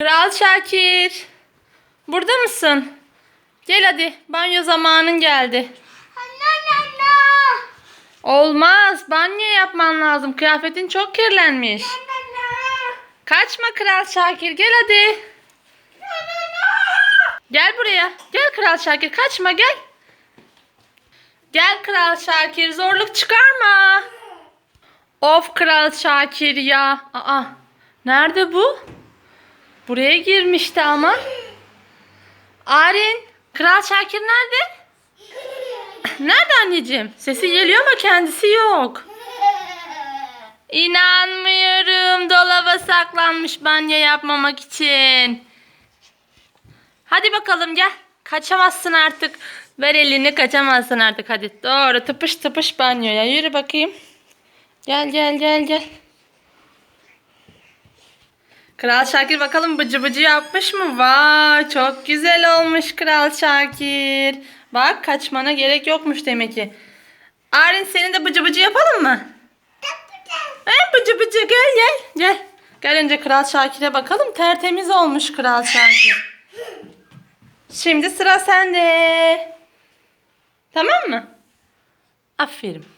Kral Şakir. Burada mısın? Gel hadi. Banyo zamanın geldi. Olmaz. Banyo yapman lazım. Kıyafetin çok kirlenmiş. Kaçma Kral Şakir. Gel hadi. Gel buraya. Gel Kral Şakir. Kaçma gel. Gel Kral Şakir. Zorluk çıkarma. Of Kral Şakir ya. Aa. Nerede bu? Buraya girmişti ama. Arin. Kral Şakir nerede? Nerede anneciğim? Sesi geliyor ama kendisi yok. İnanmıyorum. Dolaba saklanmış banyo yapmamak için. Hadi bakalım gel. Kaçamazsın artık. Ver elini kaçamazsın artık. Hadi doğru tıpış tıpış banyoya. Yürü bakayım. Gel gel gel gel. Kral Şakir bakalım bıcı bıcı yapmış mı? Vay çok güzel olmuş Kral Şakir. Bak kaçmana gerek yokmuş demek ki. Arin senin de bıcı bıcı yapalım mı? He bıcı bıcı gel gel gel. Gel önce Kral Şakir'e bakalım. Tertemiz olmuş Kral Şakir. Şimdi sıra sende. Tamam mı? Aferin.